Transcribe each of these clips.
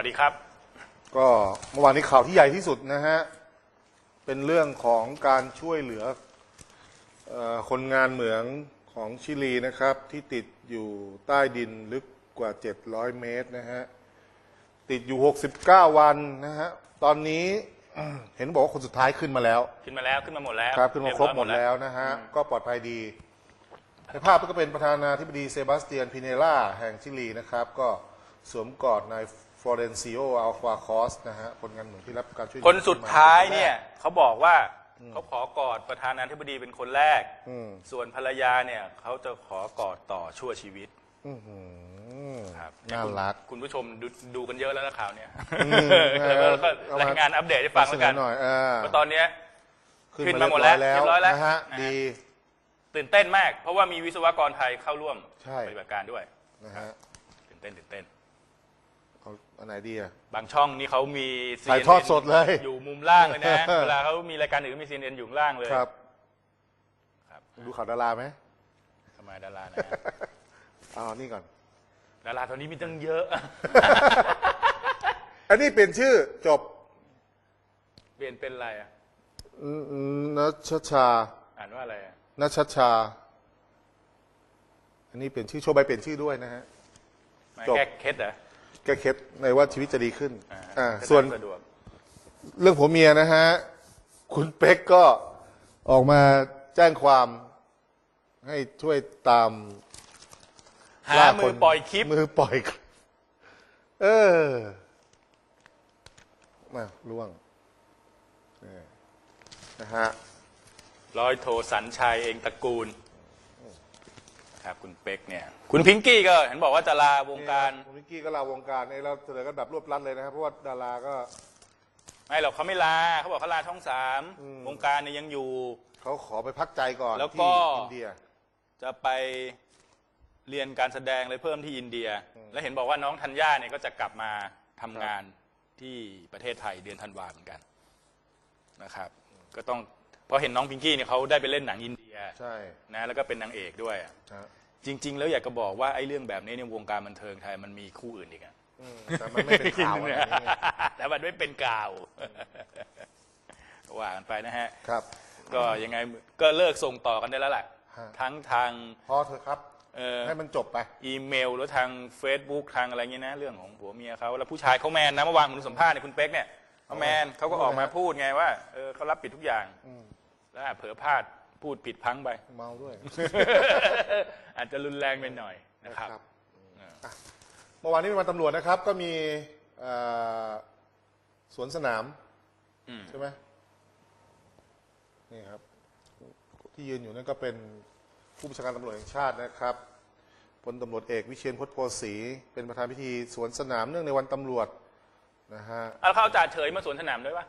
วัสดีครับสวัสดีครับ ก็เมื่อวานนี้ข่าวที่ใหญ่ที่สุดนะฮะ เป็นเรื่องของการช่วยเหลือเออคนงานเหมืองของชิลีนะครับ ที่ติดอยู่ใต้ดินลึกกว่า 700 เมตรนะฮะ ติดอยู่ 69 วันนะฮะ ตอนนี้เห็นบอกว่าคนสุดท้ายขึ้นมาแล้ว ขึ้นมาแล้วขึ้นมาหมดแล้วครับขึ้นมาครบเยอยหมดแล้วนะฮะ ก็ปลอดภัยดีในภาพก็เป็นประธานาธิบดีเซบาสเตียนพิเนล่าแห่งชิลีนะครับ ก็สวมกอดนาย ฟลอเรนซิโออัลฟาคอสนะฮะคนงานเหมืองที่รับการช่วยเหลือคนสุดท้ายเนี่ยคเขาบอกว่าเขาขอกอดประธานาธิบดีเป็นคนแรก อืมส่วนภรรยาเนี่ยเขาจะขอกอดต่อชั่วชีวิตอื้อหือครับน่ารัก คุณผู้ชมดูดูกันเยอะแล้วนะข่าวเนี่ยอืมแล้วก็แล้วก็เอามารายงานอัปเดตให้ฟังแล้วกันเสนอหน่อยเออว่าตอนเนี้ย ขึ้นขึ้นมามาหมดแล้วเรียบเรียบร้ร้ออยยแล้แล้ววนะฮะนะฮะ ดี ตื่นเต้นมาก เพราะว่ามีวิศวกรไทยเข้าร่วมใช่ ปฏิบัติการด้วยนะฮะตื่นเต้นตื่นเต้น เอาอันไหนดีอะบางช่องนี่เขามีถ่าย CNN ทอดสดเลยอยู่มุมล่างเลยนะ เวลาเขามีรายการอื่นก็มีซีเอ็นอยู่ข้างล่างเลยครับ ครับดูข่าวดาราไหมทำไมดารานะฮะเอานี่ก่อน ดาราตอนนี้มีตั้งเยอะ อันนี้เปลี่ยนชื่อจบเปลี่ยนเป็นอะไรอะอืมอืมนัชชาอ่านว่าอะไรอะนัชชา อันนี้เปลี่ยนชื่อโชว์ใบเปลี่ยนชื่อด้วยนะฮะมาจบ แก้เคล็ดเหรอ แก้เคล็ดในว่าชีวิตจะดีขึ้นอ่าอ่าจะส่วนสะดวกเรื่องผัวเมียนะฮะ คุณเป๊กก็ออกมาแจ้งความให้ช่วยตาม หาล่มือปล่อยคลิป มือปล่อยคลิปเออมาล่วงนี่นะฮะ ร้อยโทสัญชัยเองตระกูล ครับ คุณเป๊กเนี่ย คุณพิงกี้ก็เห็นบอกว่าจะลาวงการคุณวิกกี้ก็ลาวงการเนี่ยเราเสนอกันแบบรวบรัดเลยนะครับ เพราะว่าดาราก็ ไม่หรอกเขาไม่ลาเขาบอกเขาลาช่องสามอืม วงการเนี่ยยังอยู่ เขาขอไปพักใจก่อนแล้วก็ ที่อินเดีย จะไปเรียนการแสดงเลยเพิ่มที่อินเดียและเห็นบอกว่าน้องธัญญาเนี่ยก็จะกลับมาทำงานที่ประเทศไทยเดือนธันวาเหมือนกันนะครับ ก็ต้องเพราะเห็นน้องพิงกี้เนี่ยเขาได้ไปเล่นหนังอินเดียใช่นะแล้วก็เป็นนางเอกด้วย ฮะ จริง ๆ แล้วอยากจะบอกว่าไอ้เรื่องแบบนี้ในวงการบันเทิงไทยมันมีคู่อื่นอีกอะอืมแต่มันไม่เป็นข่าวอะไรอย่างเงี้ยแต่มันไม่เป็นกาวว่ากันไปนะฮะ ครับ ก็ยังไงก็เลิกส่งต่อกันได้แล้วแหละฮะ ทั้งทางพอเถอะครับเอ่อให้มันจบไป อีเมลหรือทาง Facebook ทางอะไรเงี้ยนะ เรื่องของผัวเมียเขาแล้วผู้ชายเขาแมนนะเมื่อวานผมสัมภาษณ์เนี่ยคุณเป๊กเนี่ยเขาแมนเขาก็ออกมาพูดไงว่าเออเขารับผิดทุกอย่างอืมแล้วอาจเผลอพลาด พูดผิดพลั้งไป เมาด้วยอาจจะรุนแรงไปหน่อยนะครับอะเมื่อวานนี้เป็นวันตำรวจนะครับ ก็มีเอ่อสวนสนามอืม ใช่ไหมนี่ครับ ที่ยืนอยู่นั่นก็เป็นผู้บัญชาการตำรวจแห่งชาตินะครับพลตำรวจเอกวิเชียนพจน์โพสี เป็นประธานพิธีสวนสนามเนื่องในวันตำรวจนะฮะเอาเขาเอาจ่าเฉยมาสวนสนามด้วยปะ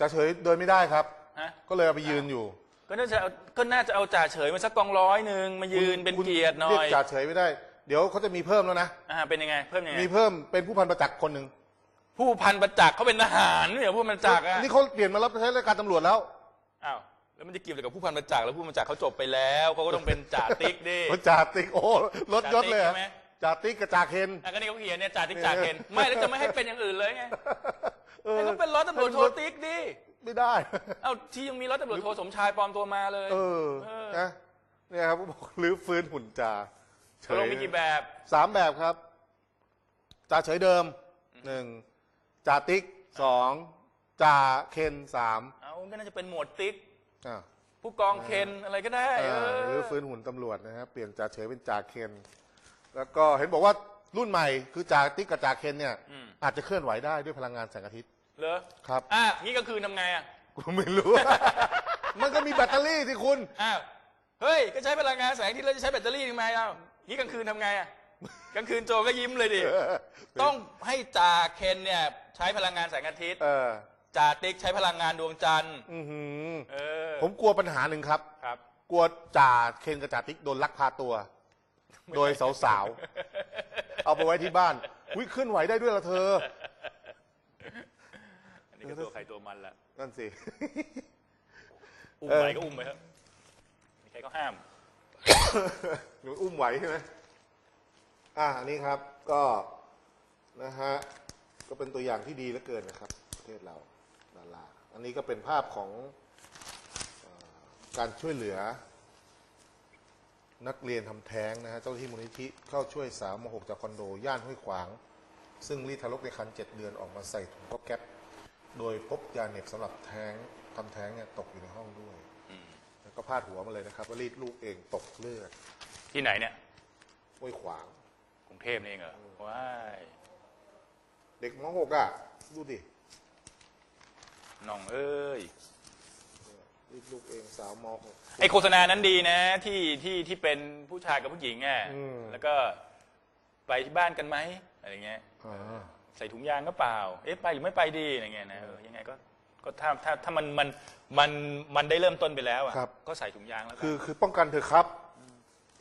จะเฉยเดินไม่ได้ครับ ฮะก็เลยเอาไปยืนอยู่ ก็น่าจะเอาก็น่าจะเอาจ่าเฉยมาสักกองร้อยหนึ่งมายืนเป็นคุณเกียรติหน่เรีอยกจ่าเฉยไม่ได้ เดี๋ยวเขาจะมีเพิ่มแล้วนะ อ่าเป็นยังไง เพิ่มยังไงมีเพิ่มเป็นผู้พันประจักษ์คนหนึ่งผู้พันประจักษ์เขาเป็นทหารไม่เหรอผู้พันประจักษ์อะนี่เขาเปลี่ยนมารับใช้ราชการตำรวจแล้วอ้าวแล้วมันจะเกี่ยวอะไรกับผู้พันประจักษ์แล้วผู้พันประจักษ์เขาจบไปแล้วเขาก็ต้องเป็นจ่าติ๊กดิเขาจ่าติ๊กโอ้ลดยศเลยเหรอจ่าติ๊กใช่ไหม จ่าติ๊กกับจ่าเคน อะก็นี่เขาเขียนเนี่ยจ่าติ๊กจ่าเคนไม่แล้วจะไม่ให้เป็นอย่างอื่นเลยไง เออให้เขาเป็นร้อยตำรวจโทติ๊กดิ ไม่ได้ เอ้าที่ยังมีร้อยตำรวจโทสมชายปลอมตัวมาเลย เออเออ นะเนี่ยครับบอกรื้อฟื้นหุ่นจ่าเฉตกลยงมีกี่แบบสามแบบครับจ่าเฉยเดิมหนึ่งจ่าติ๊กสองจ่าเคนสามเอาก็น่าจะเป็นหมวดติ๊ก อะผู้กองเคนอะไรก็ได้เอเอออรื้อฟื้นหุ่นตำรวจนะครับเปลี่ยนจ่าเฉยเป็นจ่าเคน แล้วก็เห็นบอกว่ารุ่นใหม่คือจ่าติ๊กกับจ่าเคนเนี่ยอืมอาจจะเคลื่อนไหวได้ด้วยพลังงานแสงอาทิตย์ เหรอครับ อะงี้ก็คือทำไงอะกูไม่รู้ มันก็มีแบตเตอรี่ที่คุณ อ้าวเฮ้ยก็ใช้พลังงานแสงอาที่เราจะใช้แบตเตอรี่ทำไมอะงี้กลางคืนทำไงอะกลางคืนโจก็ยิ้มเลยดิต้องให้จ่าเคนเนี่ยใช้พลังงานแสงอาทิตย์เออจ่าติ๊กใช้พลังงานดวงจันทร์อือหือเออผมกลัวปัญหาหนึ่งครับ ครับ กลัวจ่าเคนกับจ่าติ๊กโดนลักพาตัว โดยสาวๆ เอาไปไว้ที่บ้านวิขึ้นไหวได้ด้วยละเธออั นนี้ก็ตัวใครตัวมันละนั่นสิ อุ้มเออไปก็อุ้มไปครับห้าม หนูอุ้มไหวใช่ไหมอ่าอันนี้ครับก็นะฮะก็เป็นตัวอย่างที่ดีเหลือเกินนะครับ ประเทศเราดาราอันนี้ก็เป็นภาพของเออการช่วยเหลือ นักเรียนทำแท้งนะฮะเจ้าหน้าที่มูลนิธิเข้าช่วยสาวมหกจากคอนโด ย่านห้วยขวาง ซึ่งรีดทารกในครรภ์เจ็ดเดือนออกมาใส่ถุงก๊อบแก๊ป โดยพบยาเหน็บสำหรับแท้งทำแท้งเนี่ยตกอยู่ในห้องด้วยแล้วก็พาดหัวมาเลยนะครับว่ารีดลูกเองตกเลือดที่ไหนเนี่ยห้วยขวาง กรุงเทพนี่เองเหรอว้ายเด็กมหกอะ ดูดิน้องเอ้ย รีดลูกเองสาวมหก ไอโฆษณานั้นดีนะ ที่ที่ที่เป็นผู้ชายกับผู้หญิงอะอืม แล้วก็ไปที่บ้านกันไหมอะไรเงี้ย อ่า ใส่ถุงยางก็เปล่า เอ๊ะไปหรือไม่ไปดีอะไรเงี้ยนะเออยังไงก็ก็ถ้าถ้าถ้ามันมันมันมันได้เริ่มต้นไปแล้วอะครับ ก็ใส่ถุงยางแล้วกัคืนอคือป้องกันเถอะครับ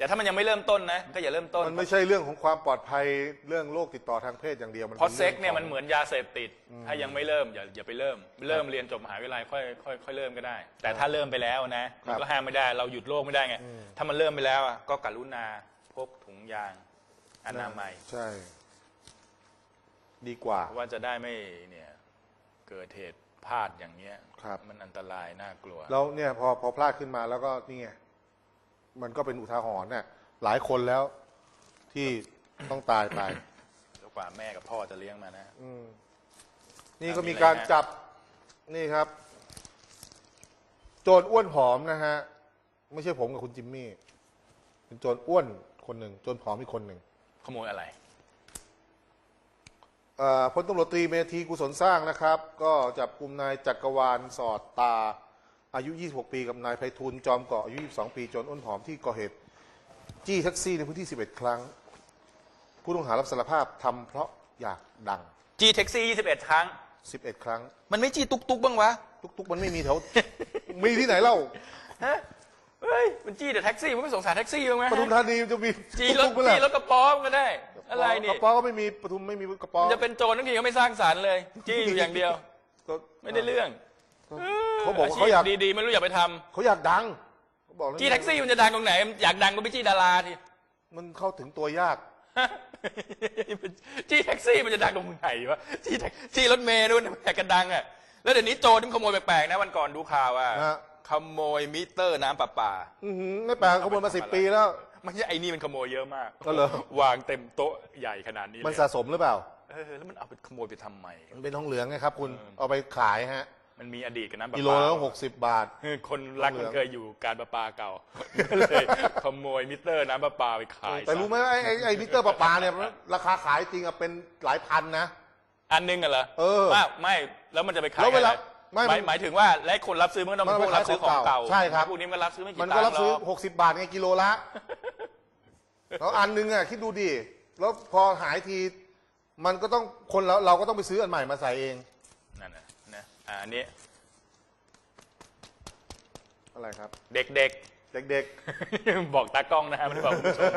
แต่ถ้ามันยังไม่เริ่มต้นนะก็อย่าเริ่มต้นมันไม่ใช่เรื่องของความปลอดภัยเรื่องโรคติดต่อทางเพศอย่างเดียวมันเพราะป็เซ็กเนี่ยรื่องขงมันเหมือนยาเสพติด ถ้ายังไม่เริ่มอย่าอย่าไปเริ่ม เริ่มเรียนจบมหาวิทยาลัยค่อยค่อยค่อยเริ่มก็ได้ แต่ถ้าเริ่มไปแล้วนะมันก็ห้ามไม่ได้เราหยุดโรคไม่ได้ไงถ้ามันเริ่มไปแล้วอะก็กรุณาพกถุงยางอนามัย ใช่ ดีกว่าเพราะว่าจะได้ไม่เนี่ยเกิดเหตุพลาดอย่างเงี้ยครับ มันอันตรายน่ากลัว แล้วเนี่ยพอพอพลาดขึ้นมาแล้วก็นี่ไงมันก็เป็นอุทาหรณ์เนี่ยหลายคนแล้วที่ต้องตายไปแล้วกว่าแม่กับพ่อจะเลี้ยงมานะอืมนี่ก็มีมีอะไรการฮะจับนี่ครับ โจรอ้วนผอมนะฮะ ไม่ใช่ผมกับคุณจิมมี่ เป็นโจรอ้วนคนหนึ่งโจรผอมอีกคนหนึ่งขโมยอะไรเอ่อ พลตำรวจตรีเมธีกุศลสร้างนะครับ ก็จับกลุ่มนายจักรวาลสอดตาอายุ 26 ปี กับนายไพฑูรย์จอมเกาะอายุ 22 ปีโจรอ้วนผอมที่ก่อเหตุ จี้แท็กซี่ในพื้นที่ 11 ครั้ง ผู้ต้องหารับสารภาพทำเพราะอยากดัง จีแท็กซี่21 ครั้ง 11 ครั้ง มันไม่จีตุกตุกบ้างวะทุกๆ มันไม่มีแถว มีที่ไหนเล่าฮะเฮ้ย มันจี้แต่แท็กซี่ มันไม่สงสารแท็กซี่บ้างไหมปทุมธานีมันจะมีจี้รถตุ๊กๆไหมล่ะจี้รถกระป๋อมก็ได้ อะไรกนี่ระป๋อก็ไม่มีปทุมไม่มีกระป๋อมันจะเป็นโจรทั้งทีก็ไม่สร้างสรรค์เลยจี้อยู่อย่างเดียว ก็ไม่ได้เรื่องเขาบอกว่าเขาอยากชีพดีๆไม่รู้อย่าไปทเขาอยากดังเขาบอกำจี้แท็กซี่มันจะดังตรงไหน อยากดังก็ไปจี้ดาราทีมันเข้าถึงตัวยากจี้แท็กซี่มันจะดังตรงไหนวะจี้แท็กจี้รถเมล์นู่นแหกกันดังอะแล้วเดี๋ยวนี้โจรที่ขโมยแปลกๆนะวันก่อนดูข่าวอะฮะขโมยมิเตอร์น้ำประปาอือหือไม่แปลกขโมยมาสิบปีแล้ว ไม่ใช่ไอ้นี่มันขโมยเยอะมากก็เหรอ วางเต็มโต๊ะใหญ่ขนาดนี้มันเลยสะสมหรือเปล่า เออแล้วมันเอาไปขโมยไปทำไม มันเป็นทองเหลืองไงครับ คุณเอาไปขายฮะมันมีอดีตกับน้ำประปากิโลละหกสิบบาทเออคนรักทองเหลืมัอนงเคยอยู่การประปาเก่าก็เลยขโมยมิเตอร์น้ำประปาไปขายแต่รู้ไหมว่าไอ้ไอ้ไอ้มิเตอร์ประปาเนี่ยราคาขายจริงอะเป็นหลายพันนะ อันนึงอะเหรอเออไม่ไม่แล้วมันจะไปขายแล้วเวลากันไม่หมายมันหมายถึงว่าและคนรับซื้อมันก็ต้องเป็นมันพวกรับซื้อของเก่าใช่ครับ พวกนี้มันก็รับซื้อไม่กี่มันตัก็งรับค์หรซื้ออกหกสิบาทไงกิโลละ แล้วอันนึงอะคิดดูดิแล้วพอหายที มันก็ต้องคนเราเราก็ต้องไปซื้ออันใหม่มาใส่เอง นั่นนะนะอ่าอันนี้อะไรครับ เด็กเด็กๆ บอกตากล้องนะฮะไม่ได้บอกคุณผู้ชม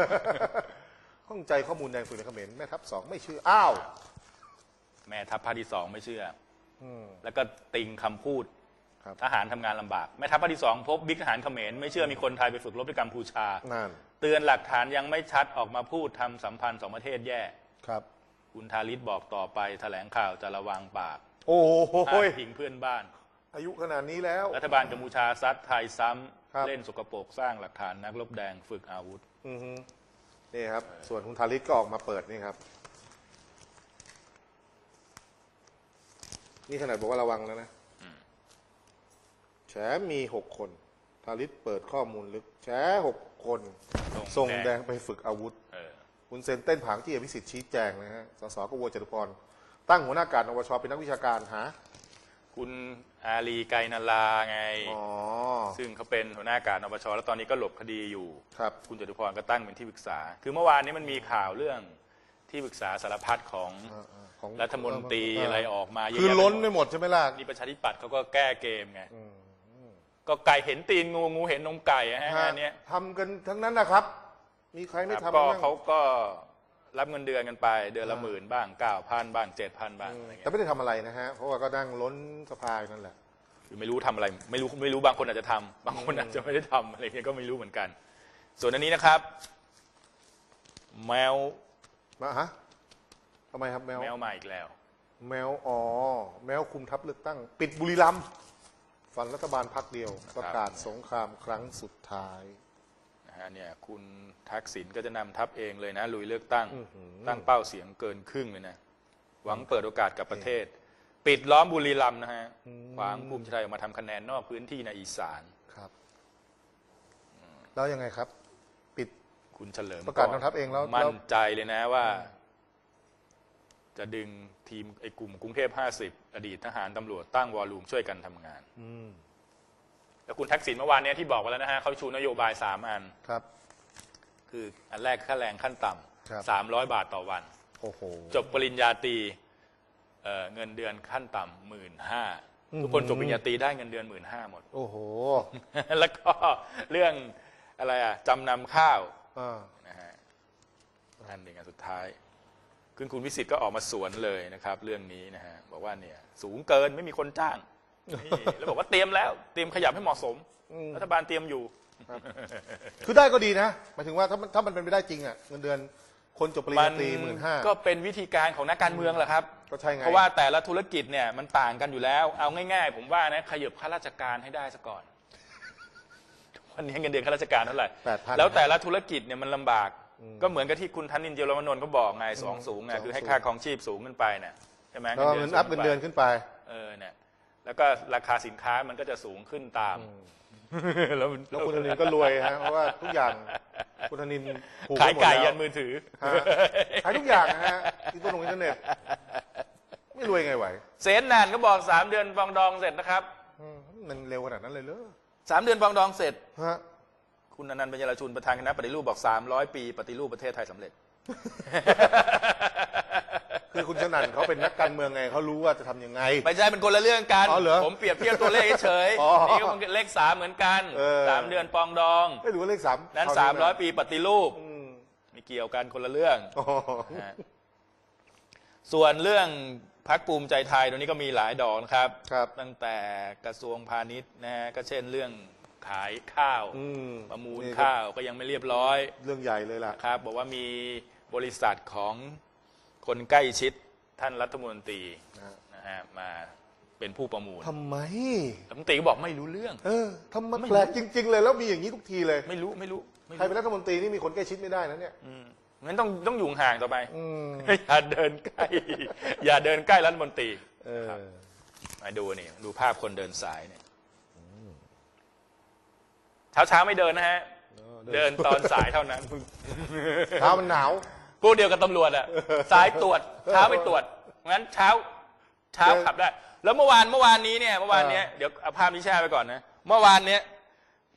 ๆข้องใจข้อมูลแดงฝืนในเขมรแม่ทัพสองไม่เชื่ออ้าวแม่ทัพภาคที่สองไม่เชื่อ อืม แล้วก็ติงคำพูด ครับ ทหารทำงานลำบาก แม่ทัพภาคที่สองพบบิ๊กทหารเขมรไม่เชื่อมีคนไทยไปฝึกรบที่กัมพูชา นั่นเตือนหลักฐานยังไม่ชัดออกมาพูดทำสัมพันธ์สองประเทศแย่ครับ คุณทาริศบอกต่อไปแถลงข่าวจะระวังปากโอ้โหอ้างพิงเพื่อนบ้าน อายุขนาดนี้แล้ว รัฐบาลกัมพูชาซัดไทยซ้ครับำเล่นสกปรกสร้างหลักฐานนักรบแดงฝึกอาวุธ อือฮึนี่ครับ ส่วนคุณทาริศก็ออกมาเปิดนี่ครับ นี่ขนาดบอกว่าระวังแล้วนะแฉมีหกคน ทาริศเปิดข้อมูลลึก แฉหก คนส่ส่งงแดแดงงไปฝึกอาวุธเออคุณเซนเต้นผางที่อภิสิทธิ์ชี้แจงนะฮะ สสกวจตุพร ตั้งหัวหน้าการนวชเป็นนักวิชาการหา คุณอาลีไกรนาลาไงอ๋อซึ่งเขาเป็นหัวหน้าการนปชแล้วตอนนี้ก็หลบคดีอยู่ ครับ คุณจตุพรก็ตั้งเป็นที่ปรึกษา คือเมื่อวานนี้มันมีข่าวเรื่องที่ปรึกษาสารพัดของของรัฐมนตรีอะไรออกมาเยอะคือแยะล้นไปไปหมดหมดใช่ไหมล่ะ นี่ประชาธิปัตย์เขาก็แก้เกมไง ก็ไก่เห็นตีนงูงูเห็นนมไก่อะฮะฮะอันเนี้ยทำกันทั้งนั้นนะครับ มีใครไม่ครับทำก็บ้างเขาก็รับเงินเดือนกันไป เดือนละหมื่นบ้างเก้าพันบ้างเจ็ดพันบ้างอะไรแต่เงี้ยไม่ได้ทำอะไรนะฮะเพราะว่าก็นั่งล้นสภาอยู่นั่นแหละ คือไม่รู้ทำอะไร ไม่รู้ไม่รู้บางคนอาจจะทำบางคนอาจจะไม่ได้ทำอะไรเงี้ยก็ไม่รู้เหมือนกัน ส่วนอันนี้นะครับ แมวมาฮะทำไมครับแมวแมวมาอีกแล้ว แมวอ๋อแมวคุมทัพเลือกตั้ง ปิดบุรีรัมย์ ฝันรัฐบาลพักเดียว ประกาศสงครามครั้งสุดท้ายนะฮะเนี่ยคุณทักษิณก็จะนำทัพเองเลยนะลุยเลือกตั้งอื้อหือตั้งเป้าเสียงเกินครึ่งเลยนะ หวังเปิดโอกาสกับประเทศ ปิดล้อมบุรีรัมย์นะฮะขวางภูมิใจไทยออกมาทำคะแนนนอกพื้นที่ในอีสานครับแล้วยังไงครับ ปิดคุณเฉลิมประกาศนำทัพเองแล้วมั่แล้นวใจเลยนะว่า จะดึงทีมไอ้กลุ่มกรุงเทพ50อดีตทหารตำรวจตั้งวอลลุ่มช่วยกันทำงานอืมแล้วคุณทักษิณเมื่อวานเนี้ที่บอกไปแล้วนะฮะเขาชูนโยบายสามอัน ครับ คืออันแรกค่าแรงขั้นต่ครับำสามร้อยบาทต่อวัน โอ้โห จบปริญญาตรีเอ่อเงินเดือนขั้นต่ำหมื่นห้าอืม ทุกคนจบปริญญาตรีได้เงินเดือนหมื่นห้าหมด โอ้โหแล้วก็เรื่องอะไรอะจำนำข้าวอ่านะฮะอันหนึ่งอันสุดท้าย คุณคุณวิสิทธ์ก็ออกมาสวนเลยนะครับ เรื่องนี้นะฮะบอกว่าเนี่ยสูงเกินไม่มีคนจ้างนี่แล้วบอกว่าเตรียมแล้ว เตรียมขยับให้เหมาะสม อืม รัฐบาลเตรียมอยู่ คือได้ก็ดีนะหมายถึงว่าถ้ามันถ้ามันเป็นไปได้จริงอะเงินเดือนคนจบปริญมัญาตรีหมื่นห้า ก็เป็นวิธีการของนักการเมืองแหละครับ ก็ใช่ไง เพราะว่าแต่ละธุรกิจเนี่ยมันต่างกันอยู่แล้ว เอาง่าย ๆ ผมว่านะขยับข้าราชการให้ได้ซะก่อน วันนี้เงินเดือนข้าราชการเท่าไหร่ 8,000 แล้วแต่ละธุรกิจเนี่ยมันลำบาก ก็เหมือนกับที่คุณธนินทร์เจรวนนท์เขาบอกไงสองสูงไงสองคือให้สูงค่าครองชีพสูงขึ้นไปเนี่ยใช่ไหมแล้วก็เงินอัพเงินเดือนขึ้นไป เออเนี่ยแล้วก็ราคาสินค้ามันก็จะสูงขึ้นตาม แล้วมันแล้วคุณธนินก็รวยฮะเพราะว่าทุกอย่างคุณธนินผูกขายว้หมดไก่แล้วยันมือถือฮะขายทุกอย่างนะฮะที่ตัวลงอินเทอร์เน็ตไม่รวยไงไหวเสนนานก็บอกสามเดือนฟองดองเสร็จนะครับอืมมันเร็วขนาดนั้นเลยเหรอสามเดือนฟองดองเสร็จฮะ คุณอนันต์ปัญญาลชุนประธานคณะปฏิรูปบอก300ปีปฏิรูปประเทศไทยสำเร็จ คือคุณชนันเขาเป็นนักการเมืองไงเขารู้ว่าจะทำยังไง ไม่ใช่เป็นคนละเรื่องกันอ๋อเหรอผมเปรียบเทียบตัวเลขเฉยอ๋อนี่ก็เป็นเลขสามเหมือนกันเออ สามเดือนปองดอง ไม่รู้ว่าเลขสามนั้นเท่สามร้อยปีปฏิรูปอืมไม่เกี่ยวกันคนละเรื่อง อ๋อนะฮะส่วนเรื่องพักภูมิใจไทยตรงนี้ก็มีหลายดอกนะครับ ครับ ตั้งแต่กระทรวงพาณิชย์นะฮะก็เช่นเรื่อง ขายข้าว อืมประมูลนี่ก็ข้าวก็ยังไม่เรียบร้อยเรื่องใหญ่เลยล่ะ ครับ บอกว่ามีบริษัทของคนใกล้ชิดท่านรัฐมนตรีนะนะฮะมาเป็นผู้ประมูลทำไม รัฐมนตรีก็บอกไม่รู้เรื่อง เออทำไมไม่รู้ แปลกจริง ๆ เลยแล้วมีอย่างนี้ทุกทีเลย ไม่รู้ไม่รู้ไม่ใครเป็นรัฐมนตรีนี่มีคนใกล้ชิดไม่ได้นะเนี่ย อืมงั้นต้องต้องอยู่ห่างต่อไป อืม อย่าเดินใกล้ อย่าเดินใกล้รัฐมนตรี เออ มาดูนี่ดูภาพคนเดินสายเนี่ย เช้าเช้าๆไม่เดินนะฮะ เดินตอนสายเท่านั้นเท้ามันหนาวพวกเดียวกับตำรวจอะสายตรวจเช้าไม่ตรวจงั้นเช้าเช้าเดินขับได้ แล้วเมื่อวานเมื่อวานนี้เนี่ยเมื่อวานเนี้ยอ่าเดี๋ยวเอาภาพนี้แช่ไปก่อนนะ เมื่อวานเนี้ย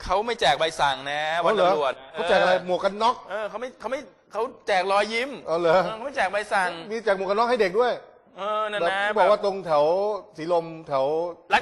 เขาไม่แจกใบสั่งนะวันเหรอตำรวจเขาแจกอะไรหมวกกันน็อกเออเขาไม่เขาไม่เขาแจกรอยยิ้มอ๋อเหรอเขาไม่แจกใบสั่ง มีแจกหมวกกันน็อกให้เด็กด้วย เออนั่นแบบนะที่บอกว่าตรงแถวสีลมแถวรัก